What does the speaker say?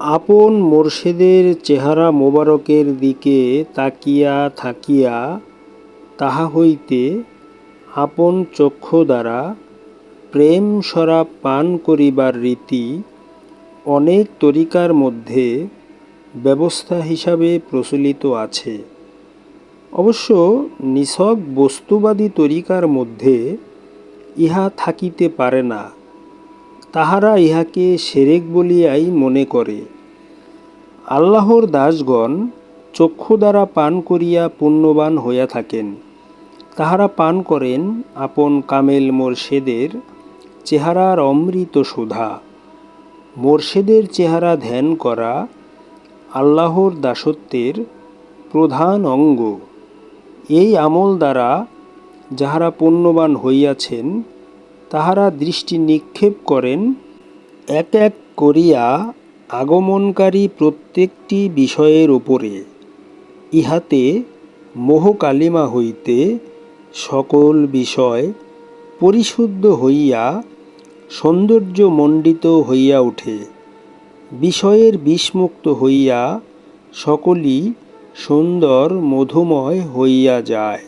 আপন মোর্শেদের চেহারা মোবারকের দিকে তাকিয়া থাকিয়া তাহা হইতে আপন চক্ষু দ্বারা প্রেম শরাব পান করিবার রীতি অনেক তরিকার মধ্যে ব্যবস্থা হিসাবে প্রচলিত আছে। অবশ্য নিছক বস্তুবাদী তরিকার মধ্যে ইহা থাকিতে পারে না। তাহারা ইহাকে সেরেক বলিয়াই মনে করে। আল্লাহর দাসগণ চক্ষু দ্বারা পান করিয়া পুণ্যবান হইয়া থাকেন। তাহারা পান করেন আপন কামেল মোর্শেদের চেহারার অমৃত সুধা। মোর্শেদের চেহারা ধ্যান করা আল্লাহর দাসত্বের প্রধান অঙ্গ। এই আমল দ্বারা যাহারা পুণ্যবান হইয়াছেন তাহারা দৃষ্টি নিক্ষেপ করেন, এক এক করিয়া আগমনকারী প্রত্যেকটি বিষয়ের উপরে। ইহাতে মোহকালিমা হইতে সকল বিষয় পরিশুদ্ধ হইয়া সৌন্দর্যমণ্ডিত হইয়া ওঠে বিষয়ের বিষমুক্ত হইয়া সকলই সুন্দর মধুময় হইয়া যায়।